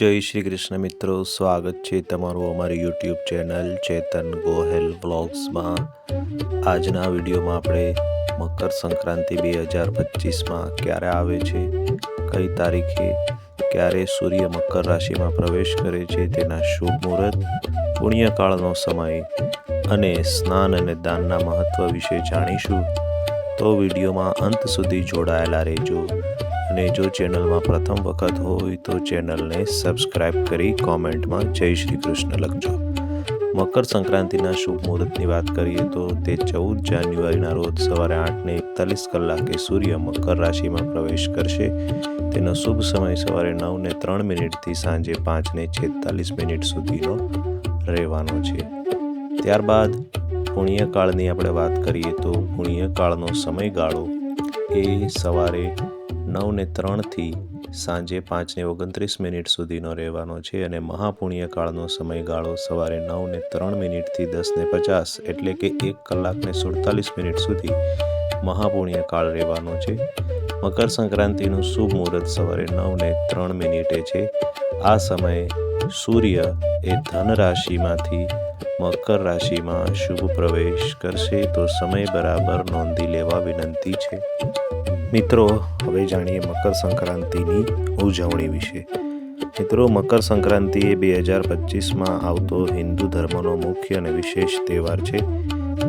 જય શ્રી કૃષ્ણ મિત્રો, સ્વાગત છે તમારું અમારી યુટ્યુબ ચેનલ ચેતન ગોહેલ બ્લોગ્સમાં આજના વિડીયોમાં આપણે મકર સંક્રાંતિ બે હજાર પચીસમાં ક્યારે આવે છે, કઈ તારીખે, ક્યારે સૂર્ય મકર રાશિમાં પ્રવેશ કરે છે તેના શુભ મુહૂર્ત, પુણ્યકાળનો સમય અને સ્નાન અને દાનના મહત્વ વિશે જાણીશું. તો વિડીયોમાં અંત સુધી જોડાયેલા રહેજો. અને જો ચેનલમાં પ્રથમ વખત હોય તો ચેનલને સબસ્ક્રાઇબ કરી કોમેન્ટમાં જય શ્રી કૃષ્ણ લખજો. મકર સંક્રાંતિના શુભ મુહૂર્તની વાત કરીએ તો તે ચૌદ જાન્યુઆરીના રોજ સવારે આઠને એકતાલીસ કલાકે સૂર્ય મકર રાશિમાં પ્રવેશ કરશે. તેનો શુભ સમય સવારે નવને ત્રણ મિનિટથી સાંજે પાંચને છેતાલીસ મિનિટ સુધીનો રહેવાનો છે. ત્યારબાદ પુણ્યકાળની આપણે વાત કરીએ તો પુણ્યકાળનો સમયગાળો એ સવારે નવને ત્રણથી સાંજે પાંચને ઓગણત્રીસ મિનિટ સુધીનો રહેવાનો છે અને મહાપુણ્યકાળનો સમયગાળો સવારે નવને ત્રણ મિનિટથી દસને પચાસ એટલે કે એક કલાકને સુડતાલીસ મિનિટ સુધી મહાપુણ્યકાળ રહેવાનો છે. મકર સંક્રાંતિનું શુભ મુહૂર્ત સવારે નવને ત્રણ મિનિટે છે. આ સમયે સૂર્ય એ ધન રાશિમાંથી મકર રાશિમાં શુભ પ્રવેશ કરશે તો સમય બરાબર નોંધી લેવા વિનંતી છે. મિત્રો, હવે જાણીએ મકર સંક્રાંતિની ઉજવણી વિશે. મિત્રો, મકર સંક્રાંતિ એ બે હજાર પચીસમાં આવતો હિન્દુ ધર્મનો મુખ્ય અને વિશેષ તહેવાર છે.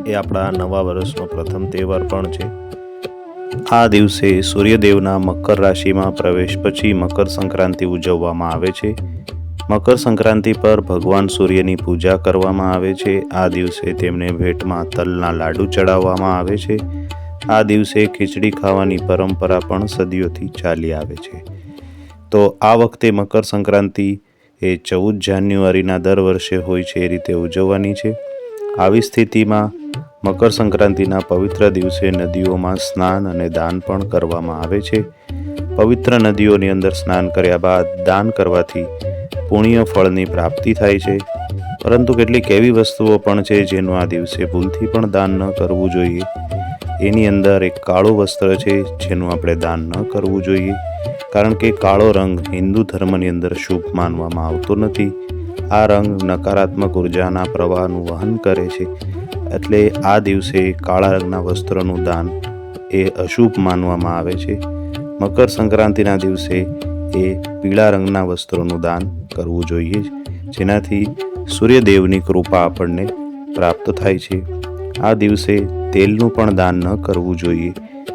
એ આપણા નવા વર્ષનો પ્રથમ તહેવાર પણ છે. આ દિવસે સૂર્યદેવના મકર રાશિમાં પ્રવેશ પછી મકર સંક્રાંતિ ઉજવવામાં આવે છે. મકર સંક્રાંતિ પર ભગવાન સૂર્યની પૂજા કરવામાં આવે છે. આ દિવસે તેમને ભેટમાં તલના લાડુ ચડાવવામાં આવે છે. આ દિવસે ખીચડી ખાવાની પરંપરા પણ સદીઓથી ચાલી આવે છે. તો આ વખતે મકર સંક્રાંતિ એ ચૌદ જાન્યુઆરીના દર વર્ષે હોય છે એ રીતે ઉજવવાની છે. આવી સ્થિતિમાં મકર સંક્રાંતિના પવિત્ર દિવસે નદીઓમાં સ્નાન અને દાન પણ કરવામાં આવે છે. પવિત્ર નદીઓની અંદર સ્નાન કર્યા બાદ દાન કરવાથી પુણ્ય ફળની પ્રાપ્તિ થાય છે. પરંતુ કેટલીક એવી વસ્તુઓ પણ છે જેનું આ દિવસે ભૂલથી પણ દાન ન કરવું જોઈએ. એની અંદર એક કાળું વસ્ત્ર છે, જેનું આપણે દાન ન કરવું જોઈએ, કારણ કે કાળો રંગ હિન્દુ ધર્મની અંદર શુભ માનવામાં આવતો નથી. આ રંગ નકારાત્મક ઉર્જાના પ્રવાહનું વહન કરે છે, એટલે આ દિવસે કાળા રંગના વસ્ત્રનું દાન એ અશુભ માનવામાં આવે છે. મકર સંક્રાંતિના દિવસે એ પીળા રંગના વસ્ત્રોનું દાન કરવું જોઈએ, જેનાથી સૂર્યદેવની કૃપા આપણને પ્રાપ્ત થાય છે. આ દિવસે તેલનું પણ દાન ન કરવું જોઈએ,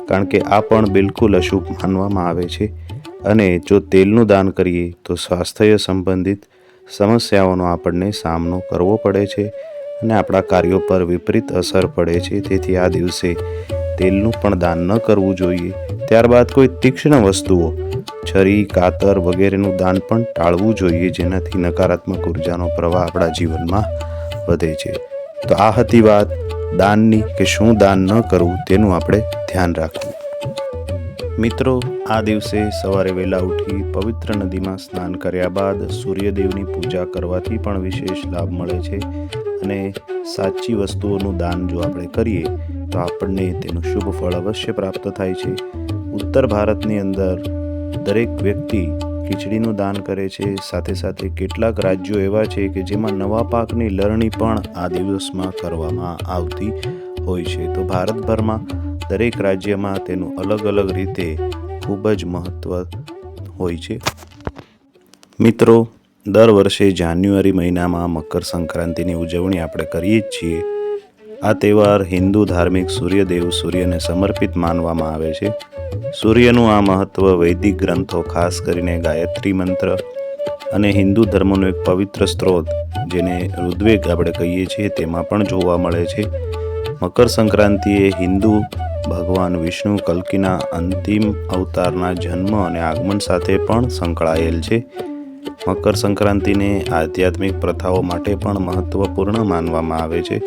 કારણ કે આ પણ બિલકુલ અશુભ માનવામાં આવે છે. અને જો તેલનું દાન કરીએ, તો સ્વાસ્થ્ય સંબંધિત સમસ્યાઓનો આપણને સામનો કરવો પડે છે અને આપણા કાર્યો પર વિપરીત અસર પડે છે. તેથી આ દિવસે તેલનું પણ દાન ન કરવું જોઈએ. ત્યારબાદ કોઈ તીક્ષ્ણ વસ્તુઓ, છરી, કાતર વગેરેનું દાન પણ ટાળવું જોઈએ, જેનાથી નકારાત્મક ઉર્જાનો પ્રવાહ આપણા જીવનમાં વધે છે. તો આ હતી વાત દાનની કે શું દાન ન કરવું તેનું આપણે ધ્યાન રાખવું. મિત્રો, આ દિવસે સવારે વહેલા ઉઠી પવિત્ર નદીમાં સ્નાન કર્યા બાદ સૂર્યદેવની પૂજા કરવાથી પણ વિશેષ લાભ મળે છે અને સાચી વસ્તુઓનું દાન જો આપણે કરીએ, તો આપણને તેનું શુભ ફળ અવશ્ય પ્રાપ્ત થાય છે. ઉત્તર ભારતની અંદર દરેક વ્યક્તિ ખીચડીનું દાન કરે છે. સાથે સાથે કેટલાક રાજ્યો એવા છે કે જેમાં નવા પાકની લણણી પણ આ દિવસમાં કરવામાં આવતી હોય છે. તો ભારતભરમાં દરેક રાજ્યમાં તેનું અલગ અલગ રીતે ખૂબ જ મહત્ત્વ હોય છે. મિત્રો, દર વર્ષે જાન્યુઆરી મહિનામાં મકર સંક્રાંતિની ઉજવણી આપણે કરીએ જ છીએ. આ તહેવાર હિન્દુ ધાર્મિક સૂર્યદેવ સૂર્યને સમર્પિત માનવામાં આવે છે. સૂર્યનું આ મહત્વ વૈદિક ગ્રંથો, ખાસ કરીને ગાયત્રી મંત્ર અને હિન્દુ ધર્મનો એક પવિત્ર સ્ત્રોત જેને ઋદ્વેગ આપણે કહીએ છીએ, તેમાં પણ જોવા મળે છે. મકર સંક્રાંતિએ હિન્દુ ભગવાન વિષ્ણુ કલ્કીના અંતિમ અવતારના જન્મ અને આગમન સાથે પણ સંકળાયેલ છે. મકર સંક્રાંતિને આધ્યાત્મિક પ્રથાઓ માટે પણ મહત્વપૂર્ણ માનવામાં આવે છે.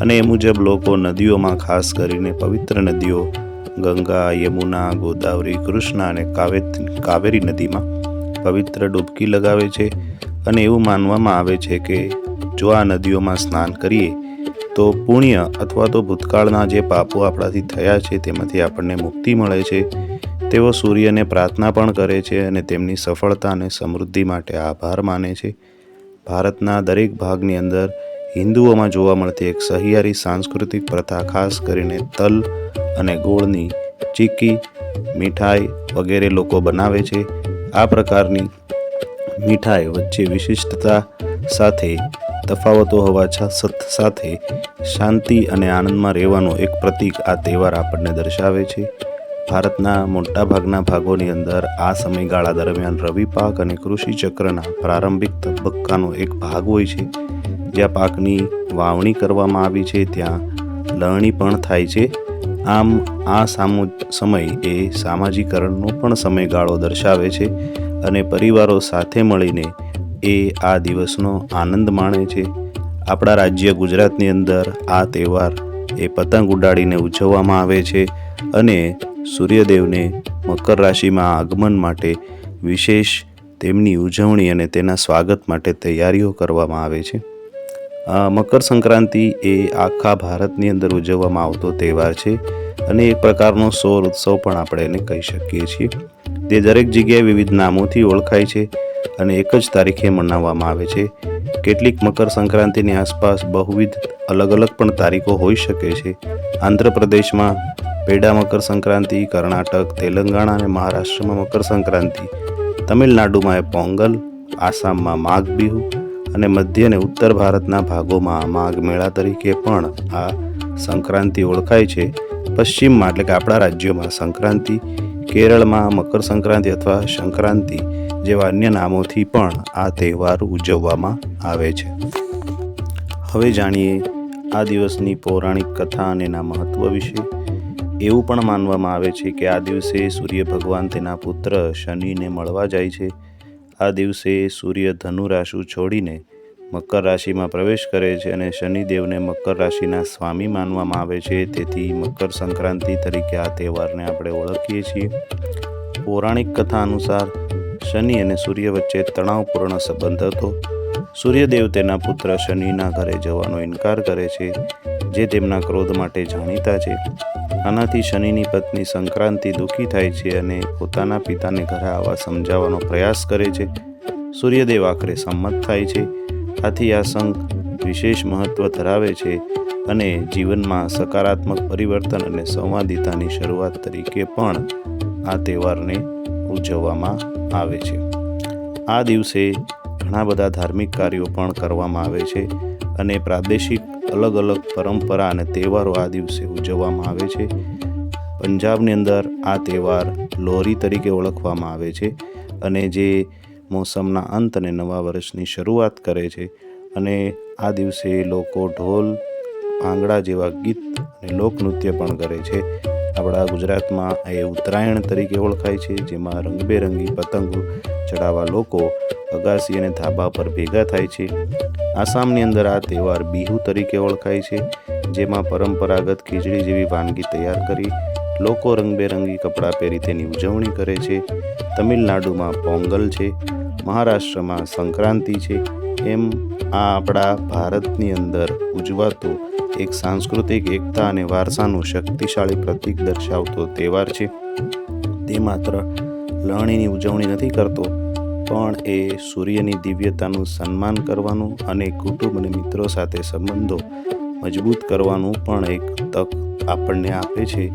અને એ મુજબ લોકો નદીઓમાં ખાસ કરીને પવિત્ર નદીઓ, ગંગા, યમુના, ગોદાવરી, કૃષ્ણ અને કાવે કાવેરી નદીમાં પવિત્ર ડૂબકી લગાવે છે અને એવું માનવામાં આવે છે કે જો આ નદીઓમાં સ્નાન કરીએ, તો પુણ્ય અથવા તો ભૂતકાળના જે પાપો આપણાથી થયા છે તેમાંથી આપણને મુક્તિ મળે છે. તેઓ સૂર્યને પ્રાર્થના પણ કરે છે અને તેમની સફળતા અને સમૃદ્ધિ માટે આભાર માને છે. ભારતના દરેક ભાગની અંદર હિન્દુઓમાં જોવા મળતી એક સહિયારી સાંસ્કૃતિક પ્રથા, ખાસ કરીને તલ અને ગોળની ચીક્કી મીઠાઈ વગેરે લોકો બનાવે છે. આ પ્રકારની મીઠાઈ વચ્ચે વિશિષ્ટતા સાથે તફાવતો હોવા સાથે શાંતિ અને આનંદમાં રહેવાનું એક પ્રતીક આ તહેવાર આપણને દર્શાવે છે. ભારતના મોટાભાગના ભાગોની અંદર આ સમયગાળા દરમિયાન રવિ, પાક અને કૃષિ ચક્રના પ્રારંભિક તબક્કાનો એક ભાગ હોય છે. જ્યાં પાકની વાવણી કરવામાં આવી છે, ત્યાં લણણી પણ થાય છે. આમ, આ સામુ, સમય એ સામાજિકરણનો પણ સમયગાળો દર્શાવે છે અને પરિવારો સાથે મળીને એ આ દિવસનો આનંદ માણે છે. આપણા રાજ્ય ગુજરાતની અંદર આ તહેવાર એ પતંગ ઉડાડીને ઉજવવામાં આવે છે અને સૂર્યદેવને મકર રાશિમાં આગમન માટે વિશેષ તેમની ઉજવણી અને તેના સ્વાગત માટે તૈયારીઓ કરવામાં આવે છે. મકર સંક્રાંતિ એ આખા ભારતની અંદર ઉજવવામાં આવતો તહેવાર છે અને એક પ્રકારનો સૌર ઉત્સવ પણ આપણે એને કહી શકીએ છીએ. તે દરેક જગ્યાએ વિવિધ નામોથી ઓળખાય છે અને એક જ તારીખે મનાવવામાં આવે છે. કેટલીક મકર સંક્રાંતિની આસપાસ બહુવિધ અલગ અલગ પણ તારીખો હોઈ શકે છે. આંધ્રપ્રદેશમાં પેડા મકર સંક્રાંતિ, કર્ણાટક, તેલંગાણા અને મહારાષ્ટ્રમાં મકર સંક્રાંતિ, તમિલનાડુમાં એ પોંગલ, આસામમાં માઘ બિહુ અને મધ્ય અને ઉત્તર ભારતના ભાગોમાં માઘ મેળા તરીકે પણ આ સંક્રાંતિ ઓળખાય છે. પશ્ચિમમાં એટલે કે આપણા રાજ્યોમાં સંક્રાંતિ, કેરળમાં મકર સંક્રાંતિ અથવા સંક્રાંતિ જેવા અન્ય નામોથી પણ આ તહેવાર ઉજવવામાં આવે છે. હવે જાણીએ આ દિવસની પૌરાણિક કથા અને એના મહત્વ વિશે. એવું પણ માનવામાં આવે છે કે આ દિવસે સૂર્ય ભગવાન તેના પુત્ર શનિને મળવા જાય છે. આ દિવસે સૂર્ય ધનુ રાશિ છોડીને મકર રાશિમાં પ્રવેશ કરે છે અને શનિદેવને મકર રાશિના સ્વામી માનવામાં આવે છે. તેથી મકર સંક્રાંતિ તરીકે આ તહેવારને આપણે ઓળખીએ છીએ. પૌરાણિક કથા અનુસાર શનિ અને સૂર્ય વચ્ચે તણાવપૂર્ણ સંબંધ હતો. સૂર્યદેવ તેના પુત્ર શનિના ઘરે જવાનો ઇનકાર કરે છે, જે તેમના ક્રોધ માટે જાણીતા છે. આનાથી શનિની પત્ની સંક્રાંતિ દુઃખી થાય છે અને પોતાના પિતાને ઘરે આવવા સમજાવવાનો પ્રયાસ કરે છે. સૂર્યદેવ આખરે સંમત થાય છે. આથી આ સંઘ વિશેષ મહત્વ ધરાવે છે અને જીવનમાં સકારાત્મક પરિવર્તન અને સંવાદિતાની શરૂઆત તરીકે પણ આ તહેવારને ઉજવવામાં આવે છે. આ દિવસે ઘણા બધા ધાર્મિક કાર્યો પણ કરવામાં આવે છે અને પ્રાદેશિક અલગ અલગ પરંપરા અને તહેવારો આ દિવસે ઉજવવામાં આવે છે. પંજાબની અંદર આ તહેવાર લોહરી તરીકે ઓળખવામાં આવે છે અને જે મોસમના અંત અને નવા વર્ષની શરૂઆત કરે છે અને આ દિવસે લોકો ઢોલ, આંગળા જેવા ગીત અને લોકનૃત્ય પણ કરે છે. આપણા ગુજરાતમાં એ ઉત્તરાયણ તરીકે ઓળખાય છે, જેમાં રંગબેરંગી પતંગો ચડાવવા લોકો અગાસી અને ધાબા પર ભેગા થાય છે. આસામની અંદર આ તહેવાર બિહુ તરીકે ઓળખાય છે, જેમાં પરંપરાગત ખીચડી જેવી વાનગી તૈયાર કરી લોકો રંગબેરંગી કપડાં પહેરી તેની ઉજવણી કરે છે. તમિલનાડુમાં પોંગલ છે, મહારાષ્ટ્રમાં સંક્રાંતિ છે, એમ આ આપણા ભારતની અંદર ઉજવાતો એક સાંસ્કૃતિક, એકતા અને વારસાનું શક્તિશાળી પ્રતીક દર્શાવતો તહેવાર છે. તે માત્ર લણણીની ઉજવણી નથી કરતો પણ એ સૂર્યની દિવ્યતાનું સન્માન કરવાનું અને કુટુંબ અને મિત્રો સાથે સંબંધો મજબૂત કરવાનું પણ એક તક આપણને આપે છે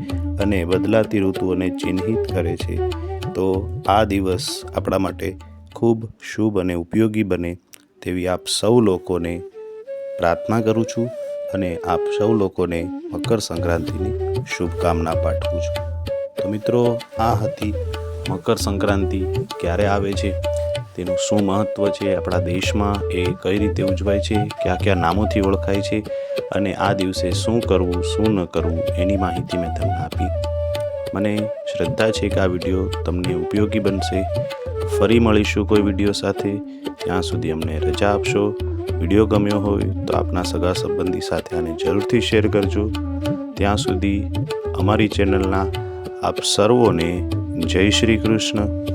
અને બદલાતી ઋતુઓને ચિહ્નિત કરે છે. તો આ દિવસ આપણા માટે ખૂબ શુભ અને ઉપયોગી બને તેવી આપ સૌ લોકોને પ્રાર્થના કરું છું અને આપ સૌ લોકોને મકર સંક્રાંતિની શુભકામના પાઠવું છું. તો મિત્રો, આ હતી મકર સંક્રાંતિ ક્યારે આવે છે? તેનું શું મહત્ત્વ છે? આપણા દેશમાં એ કઈ રીતે ઉજવાય છે? કયા કયા નામોથી ઓળખાય છે? અને આ દિવસે શું કરવું, શું ન કરવું, એની માહિતી મેં તમને આપી. મને શ્રદ્ધા છે કે આ વીડિયો તમને ઉપયોગી બનશે. ફરી મળીશું કોઈ વીડિયો સાથે. ત્યાં સુધી અમને રજા આપશો. વીડિયો ગમ્યો હોય તો આપના સગા સંબંધી સાથે આને જરૂરથી શેર કરજો. ત્યાં સુધી અમારી ચેનલના આપ સર્વોને જય શ્રી કૃષ્ણ.